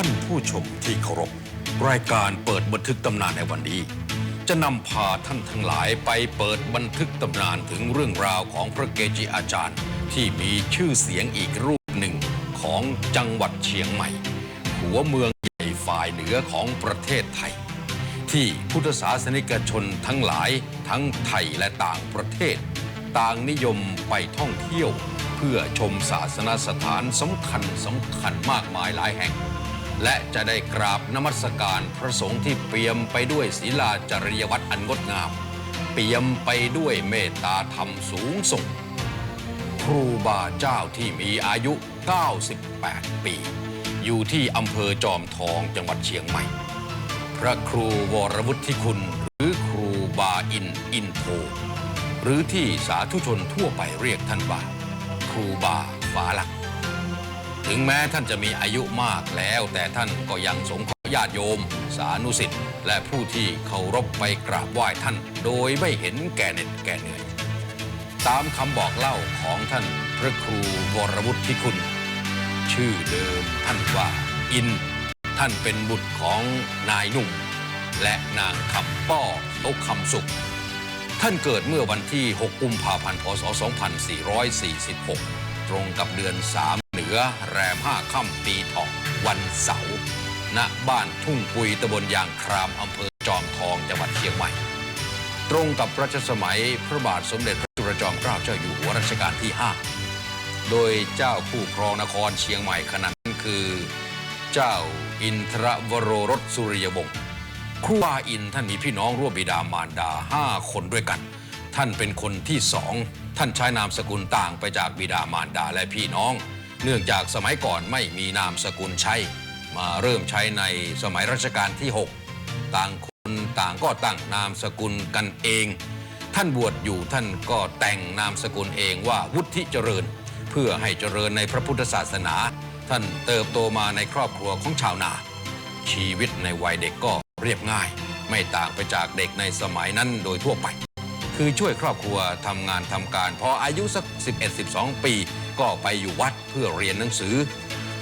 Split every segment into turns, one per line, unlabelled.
ท่านผู้ชมที่เคารพ รายการเปิดบันทึกตำนานในวันนี้ จะนำพาท่านทั้งหลายไปเปิดบันทึกตำนานถึงเรื่องราวของพระเกจิอาจารย์ ที่มีชื่อเสียงอีกรูปหนึ่งของจังหวัดเชียงใหม่ หัวเมืองใหญ่ฝ่ายเหนือของประเทศไทย ที่พุทธศาสนิกชนทั้งหลายทั้งไทยและต่างประเทศ ต่างนิยมไปท่องเที่ยวเพื่อชมศาสนสถานสำคัญสำคัญมากมายหลายแห่ง และจะได้กราบนมัสการพระสงฆ์ที่เปี่ยมไปด้วยศีลาจริยวัตรอันงดงาม เปี่ยมไปด้วยเมตตาธรรมสูงส่ง ครูบาเจ้าที่มีอายุ 98 ปี อยู่ที่อำเภอจอมทองจังหวัดเชียงใหม่ พระครูวรวุฒิคุณ หรือครูบาอินอินโทหรือที่สาธุชนทั่วไปเรียกท่านว่า ครูบาฝาหลัก ถึงแม้ท่านจะมีอายุมากแล้ว แต่ท่านก็ยังสงเคราะห์ญาติโยม สานุสิทธิ์และผู้ที่เคารพไปกราบไหว้ท่าน โดยไม่เห็นแก่เหน็ดแก่เหนื่อย ตามคำบอกเล่าของท่านพระครูวรวุฒิคุณ ชื่อเดิมท่านว่าอิน ท่านเป็นบุตรของนายหนุ่ม และนางคำป้อโตคำสุข ท่านเกิดเมื่อวันที่ 6 กุมภาพันธ์ พศ 2446 ตรงกับเดือน 3 อแรม5ค่ำปีเถาะวันเสาร์ณบ้านทุ่งปุยตำบลยางครามอำเภอจอมทองจังหวัดเชียงใหม่ ตรงกับรัชสมัยพระบาทสมเด็จพระจุลจอมเกล้าเจ้าอยู่หัวรัชกาลที่ 5 โดยเจ้าผู้ครองนครเชียงใหม่ขณะนั้นคือ เจ้าอินทรวโรรสสุริยวงศ์ครูบาอินท่านมีพี่น้องร่วมบิดามารดาห้าคนด้วยกัน ท่านเป็นคนที่สองท่านใช้นามสกุลต่างไปจากบิดามารดาและพี่น้อง เนื่องจากสมัยก่อนไม่มีนามสกุลใช้ มาเริ่มใช้ในสมัยรัชกาลที่ 6 ต่างคนต่างก็ตั้งนามสกุลกันเอง ท่านบวชอยู่ท่านก็แต่งนามสกุลเองว่าวุฒิเจริญ เพื่อให้เจริญในพระพุทธศาสนา ท่านเติบโตมาในครอบครัวของชาวนา ชีวิตในวัยเด็กก็เรียบง่าย ไม่ต่างไปจากเด็กในสมัยนั้นโดยทั่วไป คือช่วยครอบครัวทำงานทำการพออายุสัก11-12 ปี ก็ไปอยู่วัดเพื่อเรียนหนังสือ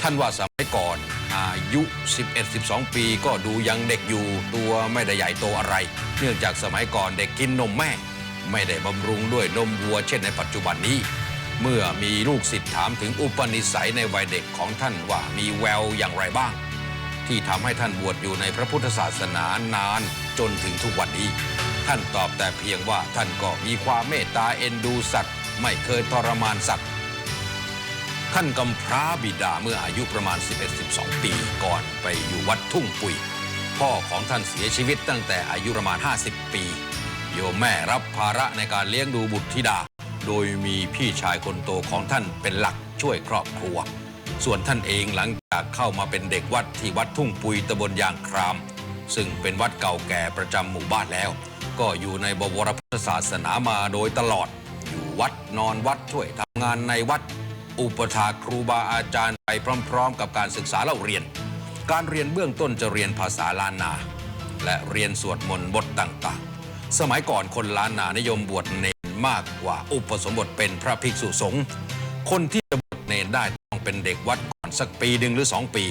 ท่านว่าสมัยก่อนอายุ 11-12 ปีก็ดูยังเด็กอยู่ตัวไม่ได้ใหญ่โตอะไร เนื่องจากสมัยก่อนเด็กกินนมแม่ ไม่ได้บำรุงด้วยนมวัวเช่นในปัจจุบันนี้ เมื่อมีลูกศิษย์ถามถึงอุปนิสัยในวัยเด็กของท่านว่ามีแววอย่างไรบ้าง ที่ทำให้ท่านบวชอยู่ในพระพุทธศาสนานานจนถึงทุกวันนี้ ท่านตอบแต่เพียงว่าท่านก็มีความเมตตาเอ็นดูสัตว์ ไม่เคยทรมานสัตว์ ท่านกำพร้าบิดาเมื่ออายุประมาณ 11-12 ปีก่อนไปอยู่วัดทุ่งปุย พ่อของท่านเสียชีวิตตั้งแต่อายุประมาณ 50 ปี โยมแม่รับภาระในการเลี้ยงดูบุตรธิดา โดยมีพี่ชายคนโตของท่านเป็นหลักช่วยครอบครัว ส่วนท่านเองหลังจากเข้ามาเป็นเด็กวัดที่วัดทุ่งปุยตำบลยางคราม ซึ่งเป็นวัดเก่าแก่ประจำหมู่บ้านแล้ว ก็อยู่ในบวรพุทธศาสนามาโดยตลอด อยู่วัดนอนวัดช่วยทำงานในวัด อุปถาครูบาอาจารย์ไปพร้อม ๆ กับการศึกษาเล่าเรียน การเรียนเบื้องต้นจะเรียนภาษาล้านนา และเรียนสวดมนต์บทต่างๆ สมัยก่อนคนล้านนานิยมบวชเนนมากกว่าอุปสมบทเป็นพระภิกษุสงฆ์คนที่จะบวชเนนได้ต้องเป็นเด็กวัดก่อนสักปีหนึ่งหรือสองปี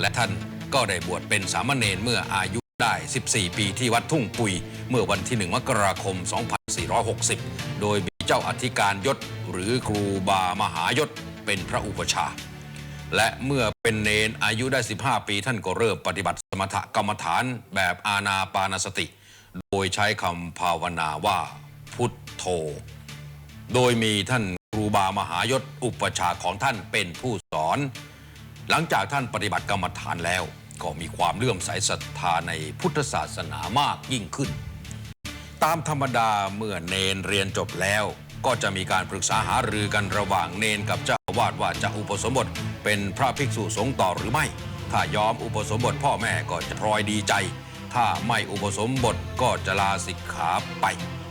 และท่านก็ได้บวชเป็นสามเณรเมื่ออายุ ได้ 14 ปีที่วัดทุ่งปุย เมื่อวันที่ 1 มกราคม 2460 โดยมีเจ้าอธิการยศ หรือครูบามหายศ เป็นพระอุปชา และเมื่อเป็นเนนอายุได้ 15 ปีท่านก็เริ่มปฏิบัติสมถกรรมฐานแบบอาณาปานสติ โดยใช้คำภาวนาว่าพุทโธ โดยมีท่านครูบามหายศอุปชาของท่านเป็นผู้สอน หลังจากท่านปฏิบัติกรรมฐานแล้ว ก็มีความเลื่อมใสศรัทธาในพุทธศาสนามากยิ่งขึ้น ตามธรรมดาเมื่อเนนเรียนจบแล้ว ก็จะมีการปรึกษาหารือกันระหว่างเนนกับเจ้าวาสว่าจะอุปสมบทเป็นพระภิกษุสงฆ์ต่อหรือไม่ ถ้ายอมอุปสมบทพ่อแม่ก็จะพลอยดีใจ ถ้าไม่อุปสมบทก็จะลาสิกขาไป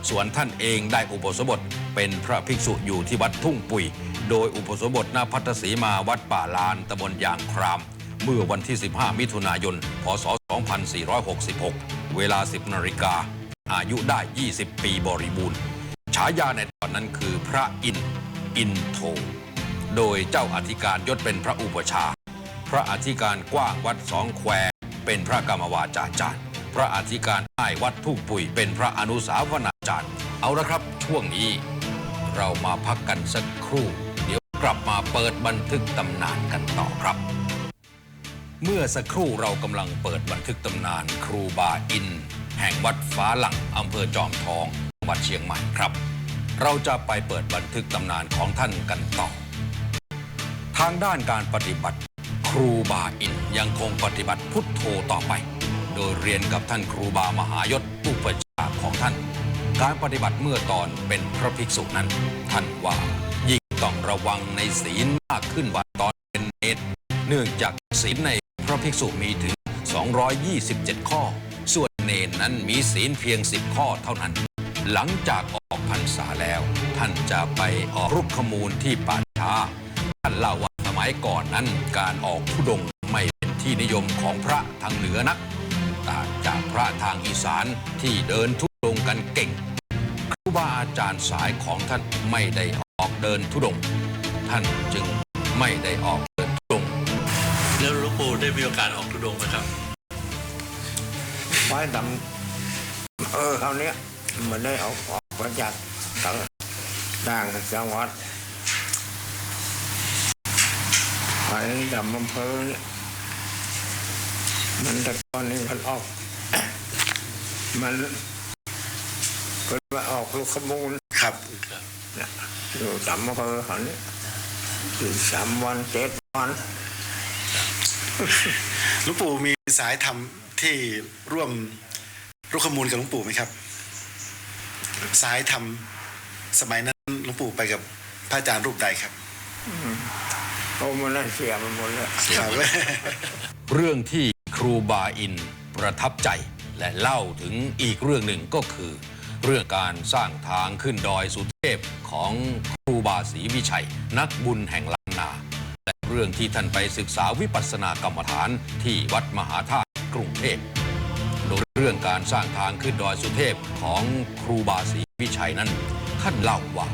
ส่วนท่านเองได้อุปสมบทเป็นพระภิกษุอยู่ที่วัดทุ่งปุย โดยอุปสมบทณพัทธสีมาวัดป่าลานตำบลยางคราม เมื่อวันที่ 15 มิถุนายน พศ 2466 เวลา 10 นาฬิกา อายุได้ 20 ปีบริบูรณ์ ฉายาในตอนนั้นคือพระอินทร์อินโท โดยเจ้าอธิการยศเป็นพระอุปชา พระอธิการกว้างวัดสองแควเป็นพระกรรมวาจาจารย์ พระอธิการอ้ายวัดทุ่งปุยเป็นพระอนุสาวนาจารย์ เอาละครับ ช่วงนี้เรามาพักกันสักครู่ เดี๋ยวกลับมาเปิดบันทึกตำนานกันต่อครับ เมื่อสักครู่เรากำลังเปิดบันทึกตำนานครูบาอิน แห่งวัดฟ้าหลังอำเภอจอมทองจังหวัดเชียงใหม่ครับ เราจะไปเปิดบันทึกตำนานของท่านกันต่อ ทางด้านการปฏิบัติ ครูบาอินยังคงปฏิบัติพุทโธต่อไป โดยเรียนกับท่านครูบามหายศอุปชฌาของท่าน การปฏิบัติเมื่อตอนเป็นพระภิกษุนั้น ท่านว่ายิ่งต้องระวังในศีลมากขึ้นกว่าตอนเป็นเนตร เนื่องจากศีลในพระภิกษุมีถึง 227 ข้อ ส่วนเนนนั้นมีศีลเพียง 10 ข้อเท่านั้น หลังจากออกพรรษาแล้ว ท่านจะไปออกรุกขมูลที่ป่าช้า ท่านเล่าว่าสมัยก่อนนั้นการออกทุดงค์ไม่เป็นที่นิยมของพระทางเหนือนัก ต่างจากพระทางอีสานที่เดินทุดงค์กันเก่ง ครูบาอาจารย์สายของท่านไม่ได้ออกเดินทุดงค์ท่านจึงไม่ได้ออกเดิน
ปู่ได้มีโอกาสออกทุดงค์ไหมครับ
ไว้ดำเออคราวเนี้ยมันได้เอาออกมาจากต่างต่างจังหวัดไปดำอำเภอเนี่ยมันแต่ตอนนี้มันออก มันก็มาออกลูกขมูล
ครับ
เนี่ยอยู่ดำอำเภอเขาเนี้ยอยู่สามวันเจ็ดวัน
หลวงปู่มีสายธรรมที่ร่วมรุกขมูลกับหลวงปู่ไหมครับ สายธรรมสมัยนั้นหลวงปู่ไปกับพระอาจารย์รูปใดครับ
โอ้มันได้เสียมันหมดเลย
ครับ
เรื่องที่ครูบาอินประทับใจและเล่าถึงอีกเรื่องหนึ่งก็คือ เรื่องการสร้างทางขึ้นดอยสุเทพของครูบาศรีวิชัย นักบุญแห่ง รื่องที่ท่านไปศึกษาวิปัสสนากรรมฐานที่วัดมหาธาตุกรุงเทพโดยเรื่องการสร้างทางขึ้นดอยสุเทพของครูบาศรีวิชัยนั้นท่านเล่าว่า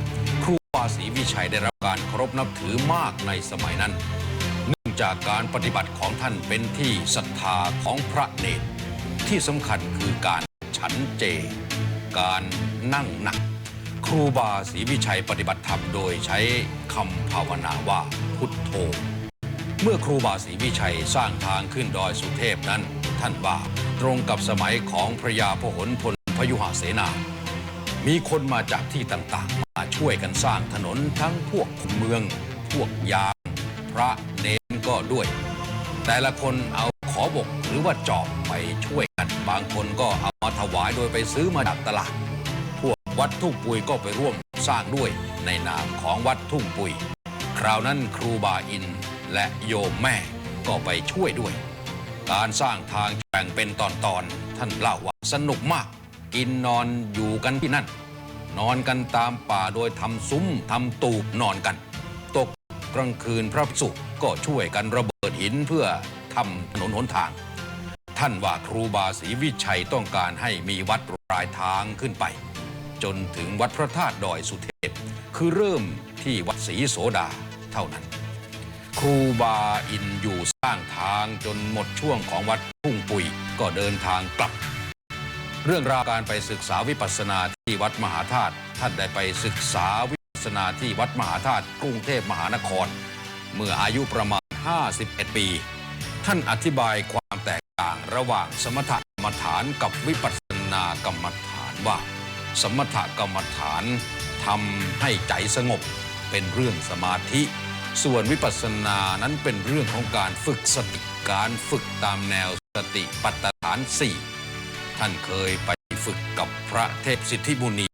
ครูบาศรีวิชัยได้รับการเคารพนับถือมากในสมัยนั้น เนื่องจากการปฏิบัติของท่านเป็นที่ศรัทธาของพระเนตรที่สำคัญคือการฉันเจ การนั่งหนัก รูบาศรีวิชัยปฏิบัติธรรมโดยใช้คำภาวนาว่าพุทโธ เมื่อครูบาศรีวิชัยสร้างทางขึ้นดอยสุเทพนั้น ท่านว่าตรงกับสมัยของพระยาพหลพลพยุหเสนา มีคนมาจากที่ต่างๆ มาช่วยกันสร้างถนนทั้งพวกคนเมือง พวกยามพระเนนก็ด้วย แต่ละคนเอาขอบกหรือว่าจอบไปช่วยกัน บางคนก็เอามาถวายโดยไปซื้อมาจากตลาด วัดทุ่งปุยก็ไปร่วมสร้างด้วยในนามของวัดทุ่งปุย คราวนั้นครูบาอินและโยมแม่ก็ไปช่วยด้วย การสร้างทางแบ่งเป็นตอนๆท่านเล่าว่าสนุกมาก กินนอนอยู่กันที่นั่น นอนกันตามป่าโดยทำซุ้มทำตูบนอนกัน ตกกลางคืนพระภิกษุก็ช่วยกันระเบิดหินเพื่อทำถนนหนทาง ท่านว่าครูบาศรีวิชัยต้องการให้มีวัดรายทางขึ้นไป จนถึงวัดพระธาตุดอยสุเทพ คือเริ่มที่วัดศรีโสดาเท่านั้น ครูบาอินอยู่สร้างทางจนหมดช่วงของวัดทุ่งปุยก็เดินทางกลับ เรื่องราวการไปศึกษาวิปัสสนาที่วัดมหาธาตุท่านได้ไปศึกษาวิปัสสนาที่วัดมหาธาตุกรุงเทพมหานคร เมื่ออายุประมาณ 51 ปี ท่านอธิบายความแตกต่างระหว่างสมถกรรมฐานกับวิปัสสนากรรมฐานว่า สมถกรรมฐานทำให้ใจสงบเป็นเรื่องสมาธิ ส่วนวิปัสสนานั้นเป็นเรื่องของการฝึกสติการฝึกตามแนวสติปัฏฐานสี่ท่านเคยไปฝึกกับพระเทพสิทธิมุนี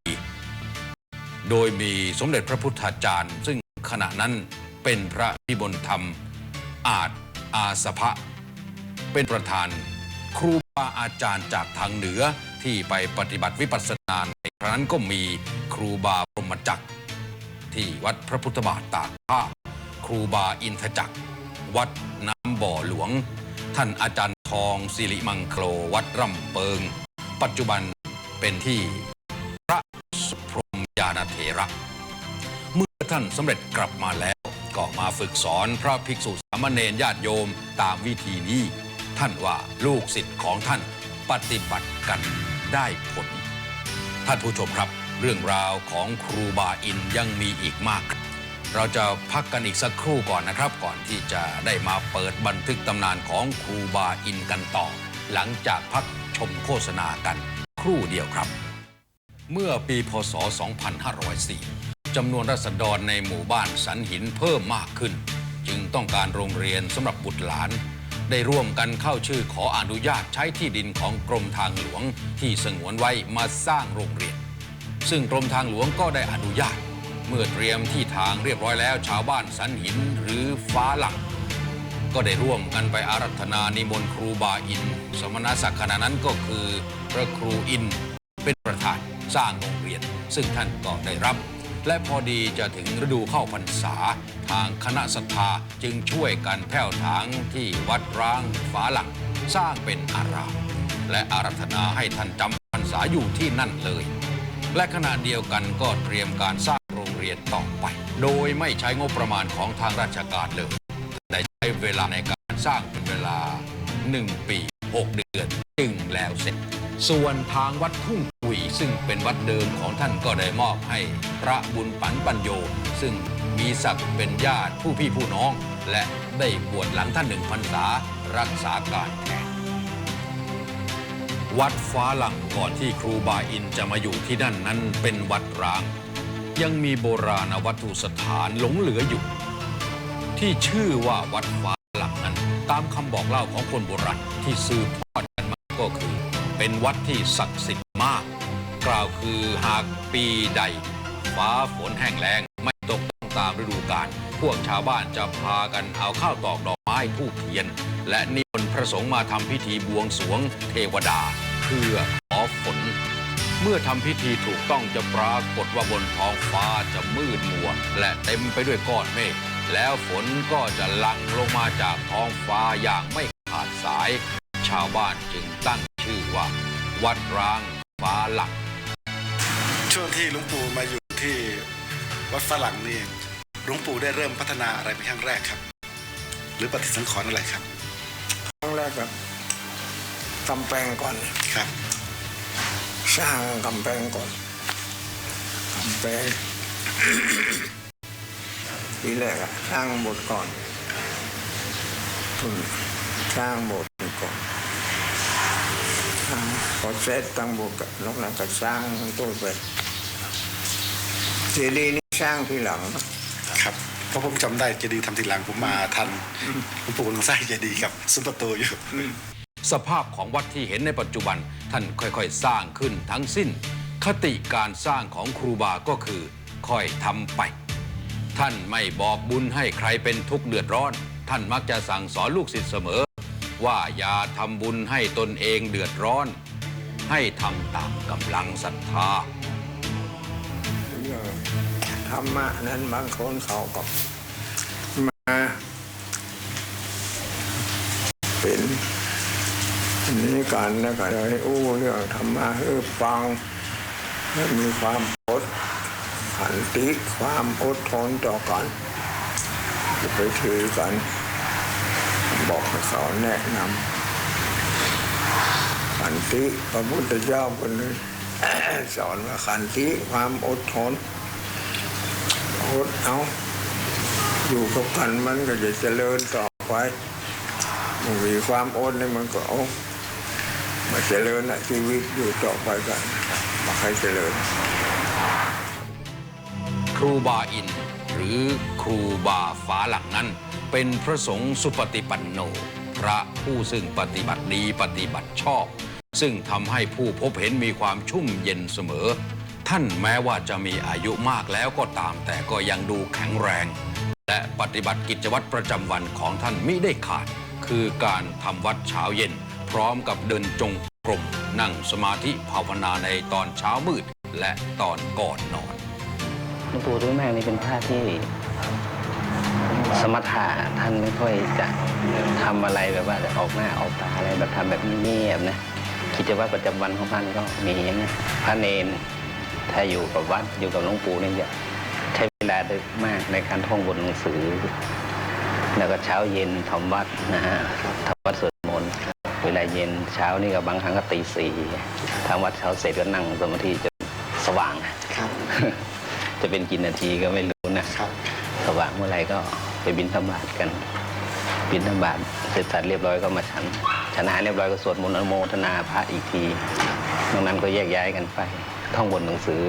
โดยมีสมเด็จพระพุทธาจารย์ ซึ่งขณะนั้นเป็นพระพิบลธรรม อาจอาสภะเป็นประธานครูบาอาจารย์จากทางเหนือ ที่ไปปฏิบัติวิปัสสนาในครั้งนั้นก็มีครูบาพรหมจักร ที่วัดพระพุทธบาทตากผ้าครูบาอินทจักร วัดน้ำบ่อหลวง ท่านอาจารย์ทองสิริมังโคลวัดร่ำเปิง ปัจจุบันเป็นที่พระพรมยานเถระ เมื่อท่านสำเร็จกลับมาแล้วก็มาฝึกสอนพระภิกษุสามเณรญาติโยมตามวิธีนี้ ท่านว่าลูกศิษย์ของท่านปฏิบัติกัน ได้ผล ท่านผู้ชมครับ เรื่องราวของครูบาอินยังมีอีกมาก เราจะพักกันอีกสักครู่ก่อนนะครับ ก่อนที่จะได้มาเปิดบันทึกตำนานของครูบาอินกันต่อ หลังจากพักชมโฆษณากัน ครู่เดียวครับ เมื่อปีพศ 2504จำนวนรัษฎรในหมู่บ้านสันหินเพิ่มมากขึ้น จึงต้องการโรงเรียนสำหรับบุตรหลาน ได้ร่วมกันเข้าชื่อขออนุญาตใช้ที่ดินของกรมทางหลวงที่สงวนไว้มาสร้างโรงเรียน ซึ่งกรมทางหลวงก็ได้อนุญาต เมื่อเตรียมที่ทางเรียบร้อยแล้ว ชาวบ้านสันหินหรือฟ้าหลัง ก็ได้ร่วมกันไปอารัธนานิมนต์ครูบาอิน สมณศักดิ์ขณะนั้นก็คือพระครูอินเป็นประธานสร้างโรงเรียน ซึ่งท่านก็ได้รับ และพอดีจะถึงฤดูเข้าพรรษา ทางคณะศรัทธาจึงช่วยกันแผ่วถางที่วัดร้างฝาหลังสร้างเป็นอาราม และอารัธนาให้ท่านจำพรรษาอยู่ที่นั่นเลย และขณะเดียวกันก็เตรียมการสร้างโรงเรียนต่อไป โดยไม่ใช้งบประมาณของทางราชการเลยได้ใช้เวลาในการสร้างเป็นเวลา 1 ปี 6 เดือนจึงแล้วเสร็จ ส่วนทางวัดทุ่งกุยซึ่งเป็นวัดเดิมของท่านก็ได้มอบให้พระบุญปันปัญโย ซึ่งมีศักดิ์เป็นญาติผู้พี่ผู้น้อง และได้บวชหลังท่านหนึ่งพรรษารักษาการแทนวัดฟ้าหลังก่อนที่ครูบาอินจะมาอยู่ที่นั่นนั้นเป็นวัดร้าง ยังมีโบราณวัตถุสถานหลงเหลืออยู่ ที่ชื่อว่าวัดฟ้าหลังนั้น ตามคำบอกเล่าของคนโบราณที่สืบทอดกัน เป็นวัดที่ศักดิ์สิทธิ์มาก กล่าวคือหากปีใด ฟ้าฝนแห้งแล้งไม่ตกต้องตามฤดูกาลพวกชาวบ้านจะพากันเอาข้าวตอกดอกไม้ทูบเทียน และนิมนต์พระสงฆ์มาทำพิธีบวงสรวงเทวดา เพื่อขอฝน เมื่อทำพิธีถูกต้องจะปรากฏว่าบนท้องฟ้าจะมืดมัว และเต็มไปด้วยก้อนเมฆแล้วฝนก็จะหลั่งลงมาจากท้องฟ้าอย่างไม่ขาดสาย ชาวบ้านจึงตั้ง ชื่อว่า วัดร้างฟ้าหลัก
ช่วงที่หลวงปู่มาอยู่ที่วัดฝรั่งนี่หลวงปู่ได้เริ่มพัฒนาอะไรเป็นครั้งแรกครับ หรือปฏิสังขรณ์อะไรครับ
ครั้งแรกแบบกำแพงก่อน
ครับ
สร้างกำแพงก่อนกำแพง ทีแรกอะสร้างโบสถ์ก่อนอืมสร้างโบสถ์ก่อน สร้างพอเสร็จตั้งโบสถ์ก็นอกนั้นก็สร้างตัวไปเจดีย์นี่สร้างทีหลัง
ครับเพราะผมจำได้เจดีย์ทำทีหลังผมมาทันหลวงปู่กำลังสร้างเจดีย์กับซุ้มประตูอยู่
สภาพของวัดที่เห็นในปัจจุบันท่านค่อยๆ สร้างขึ้นทั้งสิ้น คติการสร้างของครูบาก็คือ ค่อยทำไป ท่านไม่บอกบุญให้ใครเป็นทุกข์เดือดร้อน ท่านมักจะสั่งสอนลูกศิษย์เสมอ ว่าอย่าทำบุญให้ตนเองเดือดร้อน ให้ทำตามกำลังศรัทธา
ธรรมะนั้นบางคนเขาก็มาเป็นนนี้กันแล้วก็เลยอู้เรื่องธรรมะให้ฟังมีความอดขันติความอดทนต่อกันไปถือกัน บอกให้เขาแนะนำ ขันติพระพุทธเจ้าคนนี้สอนว่าขันติความอดทนอดเอาอยู่กับกันมันก็จะเจริญต่อไปมันมีความอดนี่มันก็เอามาเจริญนะชีวิตอยู่ต่อไปกันมาให้เจริญ
ครูบาอิน หรือครูบาฟ้าหลังนั้น เป็นพระสงฆ์สุปฏิปันโน พระผู้ซึ่งปฏิบัติดีปฏิบัติชอบ ซึ่งทำให้ผู้พบเห็นมีความชุ่มเย็นเสมอ ท่านแม้ว่าจะมีอายุมากแล้วก็ตามแต่ก็ยังดูแข็งแรง และปฏิบัติกิจวัตรประจำวันของท่านมิได้ขาด คือการทำวัดเช้าเย็น พร้อมกับเดินจงกรมนั่งสมาธิภาวนาในตอนเช้ามืดและตอนก่อนนอน
หลวงปู่ทุกแม่นี่เป็นพระที่สมถะท่านไม่ค่อยจะทำอะไรแบบว่าออกหน้าออกตาอะไรแบบทำแบบเงียบๆนะ กิจวัตรประจำวันของท่านก็มีอย่างเงี้ยพระเนนถ้าอยู่กับวัดอยู่กับหลวงปู่เนี่ยจะใช้เวลาดึกมากในการท่องบนหนังสือ แล้วก็เช้าเย็นทำวัดนะฮะทำวัดสวดมนต์เวลาเย็นเช้านี่ก็บางครั้งก็ตีสี่ทำวัดเช้าเสร็จก็นั่งสมาธิจนสว่าง
ครับ
จะเป็นกี่นาทีก็ไม่รู้นะ
ครับ
สว่างเมื่อไหร่ก็ไปบินธบาตกัน บินธบาตเสร็จสัตว์เรียบร้อยก็มาฉัน ฉันอาหารเรียบร้อยก็สวดมนต์อนุโมทนาพระอีกทีนอกนั้นก็แยกย้ายกันไปท่องบนหนังสือ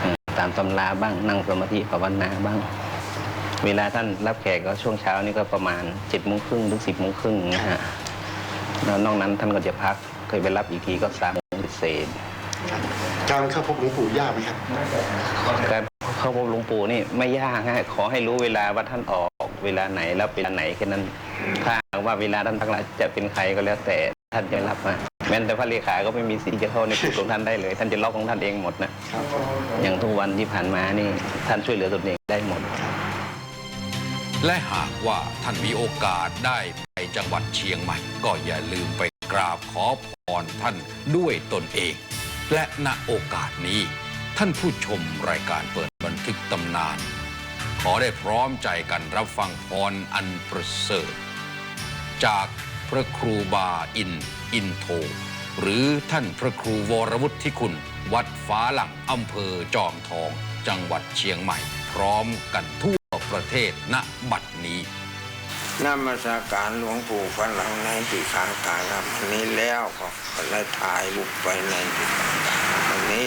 เอ่อตามตำราบ้างนั่งสมาธิภาวนาบ้าง เวลาท่านรับแขกก็ช่วงเช้านี่ก็ประมาณเจ็ดโมงครึ่งถึงสิบโมงครึ่งนะฮะแล้วนอกนั้นท่านก็จะพักเคยไปรับอีกทีก็สามโมงเศษ
การเข้าพบหลวงปู่ยากไหมครับ
การเข้าพบหลวงปู่นี่ไม่ยากฮะขอให้รู้เวลาว่าท่านออก เวลาไหนแล้วเวลาไหนแค่นั้น ถ้าว่าเวลาท่านพักละจะเป็นใครก็แล้วแต่ท่านจะรับมาแม้แต่พระเลขาก็ไม่มีสิทธิ์จะเข้าในกุฏิของท่านได้เลย ท่านจะล็อกของท่านเองหมดนะอย่างทุกวันที่ผ่านมานี่ท่านช่วยเหลือตนเองได้หมด
และหากว่าท่านมีโอกาสได้ไปจังหวัดเชียงใหม่ ก็อย่าลืมไปกราบขอพรท่านด้วยตนเอง และณโอกาสนี้ ท่านผู้ชมรายการเปิดบันทึกตำนาน ขอได้พร้อมใจกันรับฟังพรอันประเสริฐ จากพระครูบาอินอินโท หรือท่านพระครูวรวุฒิคุณ วัดฟ้าหลังอำเภอจอมทอง จังหวัดเชียงใหม่ พร้อมกันทั่วประเทศณบัดนี้
นมัสการหลวงปู่ฝรั่งในที่ขางการครับวันนี้แล้วก็เลยถ่ายรูปไปในที่ขางการวันนี้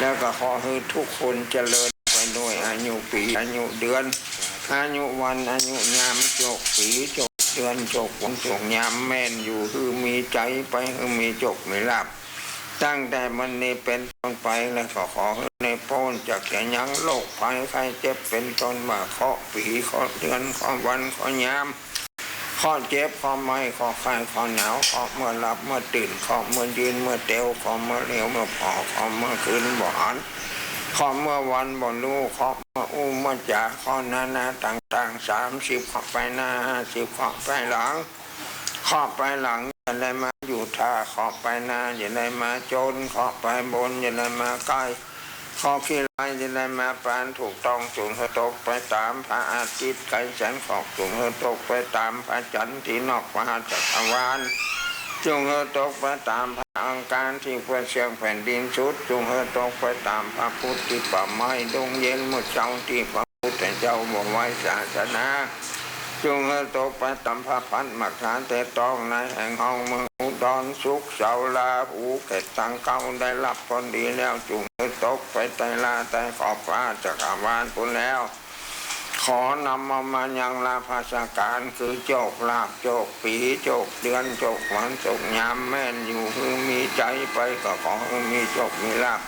แล้วก็ขอให้ทุกคนเจริญ ด้วยอายุปีอายุเดือนอายุวันอายุยามจกปีจกเดือนจกวันจกยามแม่นอยู่คือมีใจไปคือมีจกมีลาบตั้งแต่มันนี้เป็นต้นไปแล้วก็ขอให้ในพ้นจากแก่ยังโรคภัยไข้เจ็บเป็นต้นมาเคาะปีเคาะเดือนเคาะวันเคาะยามข้อเจ็บข้อไม่ข้อไข้ข้อหนาวข้อเมื่อหลับเมื่อตื่นข้อเมื่อยืนเมื่อเตวข้อเมื่อเหลวเมื่อพอข้อเมื่อคืนบ่หัน ข้อเมื่อวันบ่รู้ข้อเมื่ออู้เมื่อจ่าข้อนานาต่างๆสามสิบข้อไปหน้าห้าสิบข้อไปหลังข้อไปหลังอย่าได้มาอยู่ท่าข้อไปหน้าอย่าได้มาจนข้อไปบนอย่าได้มาใกล้ข้อขี้ลายจะได้มาปานถูกต้องสูงเธอตกไปตามพระอาทิตย์ไกลแสนขอบสูงเธอตกไปตามพระจันทร์ที่นอกมหาจักรวาล จงเธอตกไปตามพระอังคารที่เพื่อเชียงแผ่นดินสุดจงเธอตกไปตามพระพุทธที่ป่าไม้ดงเย็นเมื่อเช้าที่พระพุทธเจ้าบอกไว้ศาสนาจงเอตกไปตำพระพันมักฐานแต่ต้องในแห่งห้องเมืองอุดรสุขเสาลาหูเกตตังเก้าได้รับผลดีแล้วจงเอตกไปไตลาไตขอบฟ้าจักรวาลปุนแล้ว ขอนำมามายังลาภาสการคือโจกลาบโจกปีโจกเดือนโจกวันโจกยามแม่นอยู่คือมีใจไปก็ขอมีโจกมีลาบ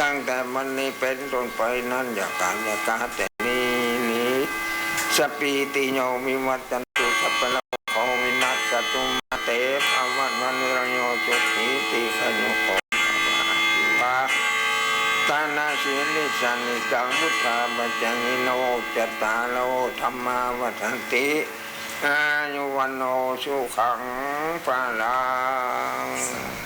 ตั้งแต่วันนี้เป็นต้นไปนั้นอย่าการอย่าการแต่นี้นี้สปีติโยมิวัตันตุสัพพะโลกโควินัสตุมาเตภาวันวันนิรโยจุติติขยุโก ตานาสิลิสันิจังมุทาปัจจงิโนจตตาโลธรรมาวัฏนติอายุวันโนสุขังปาลัง